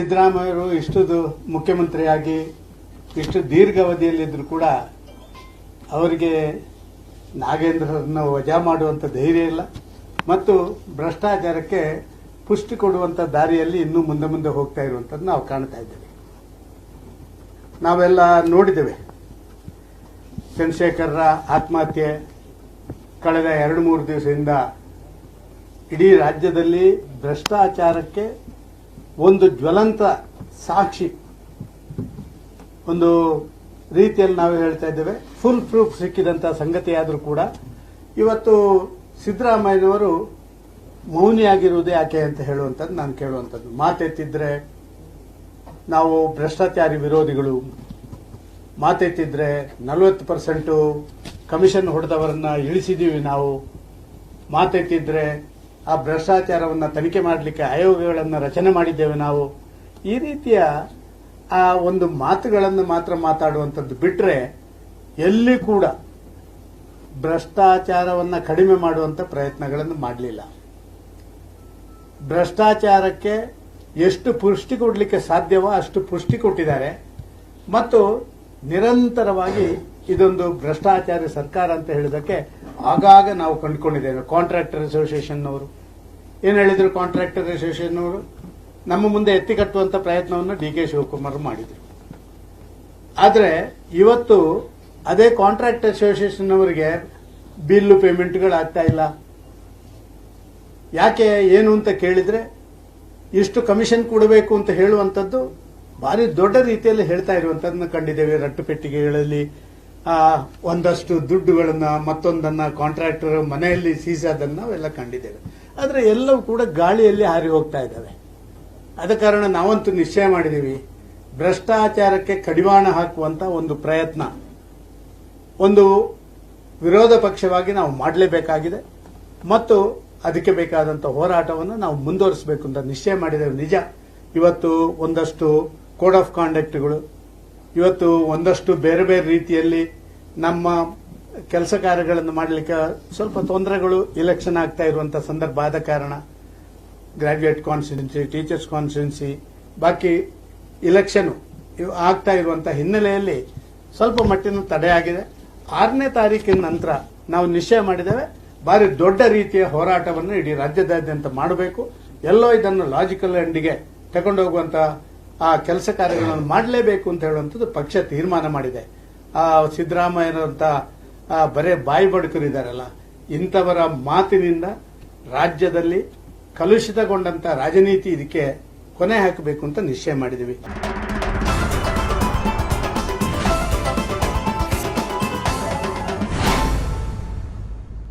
ಸಿದ್ದರಾಮಯ್ಯರು ಇಷ್ಟು ದು- ಮುಖ್ಯಮಂತ್ರಿಯಾಗಿ ಇಷ್ಟು ದೀರ್ಘಾವಧಿಯಲ್ಲಿದ್ದರೂ ಕೂಡ ಅವರಿಗೆ ನಾಗೇಂದ್ರರನ್ನು ವಜಾ ಮಾಡುವಂತ ಧೈರ್ಯ ಇಲ್ಲ. ಮತ್ತು ಭ್ರಷ್ಟಾಚಾರಕ್ಕೆ ಪುಷ್ಟಿ ಕೊಡುವಂತ ದಾರಿಯಲ್ಲಿ ಇನ್ನೂ ಮುಂದೆ ಮುಂದೆ ಹೋಗ್ತಾ ಇರುವಂತದ್ದು ನಾವು ಕಾಣ್ತಾ ಇದ್ದೇವೆ. ನಾವೆಲ್ಲ ನೋಡಿದ್ದೇವೆ. ಚಂದ್ರಶೇಖರರ ಆತ್ಮಹತ್ಯೆ ಕಳೆದ ಎರಡು ಮೂರು ದಿವಸದಿಂದ ಇಡೀ ರಾಜ್ಯದಲ್ಲಿ ಭ್ರಷ್ಟಾಚಾರಕ್ಕೆ ಒಂದು ಜ್ವಲಂತ ಸಾಕ್ಷಿ. ಒಂದು ರೀತಿಯಲ್ಲಿ ನಾವು ಹೇಳ್ತಾ ಇದ್ದೇವೆ. ಫುಲ್ ಪ್ರೂಫ್ ಸಿಕ್ಕಿದಂತ ಸಂಗತಿಯಾದರೂ ಕೂಡ ಇವತ್ತು ಸಿದ್ದರಾಮಯ್ಯನವರು ಮೌನಿಯಾಗಿರುವುದು ಯಾಕೆ ಅಂತ ಹೇಳುವಂಥದ್ದು ನಾನು ಕೇಳುವಂಥದ್ದು. ಮಾತೆತ್ತಿದ್ರೆ ನಾವು ಭ್ರಷ್ಟಾಚಾರಿ ವಿರೋಧಿಗಳು. ಮಾತೆತ್ತಿದ್ರೆ ನಲವತ್ತು ಪರ್ಸೆಂಟು ಕಮಿಷನ್ ಹೊಡೆದವರನ್ನ ಇಳಿಸಿದೀವಿ ನಾವು. ಮಾತೆತ್ತಿದ್ರೆ ಆ ಭ್ರಷ್ಟಾಚಾರವನ್ನ ತನಿಖೆ ಮಾಡಲಿಕ್ಕೆ ಆಯೋಗಗಳನ್ನು ರಚನೆ ಮಾಡಿದ್ದೇವೆ ನಾವು. ಈ ರೀತಿಯ ಆ ಒಂದು ಮಾತುಗಳನ್ನು ಮಾತ್ರ ಮಾತಾಡುವಂಥದ್ದು ಬಿಟ್ಟರೆ ಎಲ್ಲಿ ಕೂಡ ಭ್ರಷ್ಟಾಚಾರವನ್ನ ಕಡಿಮೆ ಮಾಡುವಂತ ಪ್ರಯತ್ನಗಳನ್ನು ಮಾಡಲಿಲ್ಲ. ಭ್ರಷ್ಟಾಚಾರಕ್ಕೆ ಎಷ್ಟು ಪುಷ್ಟಿ ಕೊಡಲಿಕ್ಕೆ ಸಾಧ್ಯವೋ ಅಷ್ಟು ಪುಷ್ಟಿ ಕೊಟ್ಟಿದ್ದಾರೆ. ಮತ್ತು ನಿರಂತರವಾಗಿ ಇದೊಂದು ಭ್ರಷ್ಟಾಚಾರಿ ಸರ್ಕಾರ ಅಂತ ಹೇಳಿದಕ್ಕೆ ಆಗಾಗ ನಾವು ಕಂಡುಕೊಂಡಿದ್ದೇವೆ. ಕಾಂಟ್ರಾಕ್ಟರ್ ಅಸೋಸಿಯೇಷನ್ ಅವರು ಏನ್ ಹೇಳಿದ್ರು ಕಾಂಟ್ರಾಕ್ಟರ್ ಅಸೋಸಿಯೇಷನ್ ಅವರು ನಮ್ಮ ಮುಂದೆ ಎತ್ತಿ ಕಟ್ಟುವಂತ ಪ್ರಯತ್ನವನ್ನು ಡಿ ಕೆ ಶಿವಕುಮಾರ್ ಮಾಡಿದ್ರು. ಆದರೆ ಇವತ್ತು ಅದೇ ಕಾಂಟ್ರಾಕ್ಟ್ ಅಸೋಸಿಯೇಷನ್ ಅವರಿಗೆ ಬಿಲ್ಲು ಪೇಮೆಂಟ್ಗಳಾಗ್ತಾ ಇಲ್ಲ. ಯಾಕೆ, ಏನು ಅಂತ ಕೇಳಿದ್ರೆ ಇಷ್ಟು ಕಮಿಷನ್ ಕೊಡಬೇಕು ಅಂತ ಹೇಳುವಂಥದ್ದು ಭಾರಿ ದೊಡ್ಡ ರೀತಿಯಲ್ಲಿ ಹೇಳ್ತಾ ಇರುವಂಥದ್ದನ್ನ ಕಂಡಿದ್ದೇವೆ ರಟ್ಟು ಪೆಟ್ಟಿಗೆಗಳಲ್ಲಿ ಒಂದಷ್ಟು ದುಡ್ಡುಗಳನ್ನ ಮತ್ತೊಂದನ್ನ ಕಾಂಟ್ರಾಕ್ಟರ್ ಮನೆಯಲ್ಲಿ ಸೀಸಾದನ್ನ ನಾವೆಲ್ಲ ಕಂಡಿದ್ದೇವೆ. ಆದ್ರೆ ಎಲ್ಲವೂ ಕೂಡ ಗಾಳಿಯಲ್ಲಿ ಹಾರಿ ಹೋಗ್ತಾ ಇದ್ದಾವೆ. ಅದ ಕಾರಣ ನಾವಂತೂ ನಿಶ್ಚಯ ಮಾಡಿದೀವಿ ಭ್ರಷ್ಟಾಚಾರಕ್ಕೆ ಕಡಿವಾಣ ಹಾಕುವಂತ ಒಂದು ಪ್ರಯತ್ನ. ಒಂದು ವಿರೋಧ ಪಕ್ಷವಾಗಿ ನಾವು ಮಾಡಲೇಬೇಕಾಗಿದೆ ಮತ್ತು ಅದಕ್ಕೆ ಬೇಕಾದಂತ ಹೋರಾಟವನ್ನು ನಾವು ಮುಂದುವರಿಸಬೇಕು ಅಂತ ನಿಶ್ಚಯ ಮಾಡಿದ್ದೇವೆ. ನಿಜ, ಇವತ್ತು ಒಂದಷ್ಟು ಕೋಡ್ ಆಫ್ ಕಾಂಡಕ್ಟ್ಗಳು ಇವತ್ತು ಒಂದಷ್ಟು ಬೇರೆ ಬೇರೆ ರೀತಿಯಲ್ಲಿ ನಮ್ಮ ಕೆಲಸ ಕಾರ್ಯಗಳನ್ನು ಮಾಡಲಿಕ್ಕೆ ಸ್ವಲ್ಪ ತೊಂದರೆಗಳು ಇಲೆಕ್ಷನ್ ಆಗ್ತಾ ಇರುವಂತಹ ಸಂದರ್ಭ ಆದ ಕಾರಣ ಗ್ರಾಜ್ಯುಯೇಟ್ ಕಾನ್ಸ್ಟಿಟ್ಯೂನ್ಸಿ ಟೀಚರ್ಸ್ ಕಾನ್ಸ್ಟಿಟ್ಯೂನ್ಸಿ ಬಾಕಿ ಇಲೆಕ್ಷನ್ ಆಗ್ತಾ ಇರುವಂತಹ ಹಿನ್ನೆಲೆಯಲ್ಲಿ ಸ್ವಲ್ಪ ಮಟ್ಟಿನ ತಡೆಯಾಗಿದೆ ಆರನೇ ತಾರೀಕಿನ ನಂತರ ನಾವು ನಿಶ್ಚಯ ಮಾಡಿದ್ದೇವೆ, ಭಾರಿ ದೊಡ್ಡ ರೀತಿಯ ಹೋರಾಟವನ್ನು ಇಡೀ ರಾಜ್ಯದಾದ್ಯಂತ ಮಾಡಬೇಕು. ಎಲ್ಲೋ ಇದನ್ನು ಲಾಜಿಕಲ್ ಎಂಡಿಗೆ ತಗೊಂಡೋಗುವಂತ ಆ ಕೆಲಸ ಕಾರ್ಯಗಳನ್ನು ಮಾಡಲೇಬೇಕು ಅಂತ ಹೇಳುವಂಥದ್ದು ಪಕ್ಷ ತೀರ್ಮಾನ ಮಾಡಿದೆ. ಆ ಸಿದ್ದರಾಮಯ್ಯನಂತ ಬರೇ ಬಾಯಿ ಬಡುಕರಿದ್ದಾರಲ್ಲ ಇಂಥವರ ಮಾತಿನಿಂದ ರಾಜ್ಯದಲ್ಲಿ ಕಲುಷಿತಗೊಂಡಂತ ರಾಜನೀತಿ ಇದಕ್ಕೆ ಕೊನೆ ಹಾಕಬೇಕು ಅಂತ ನಿಶ್ಚಯ ಮಾಡಿದ್ದೀವಿ.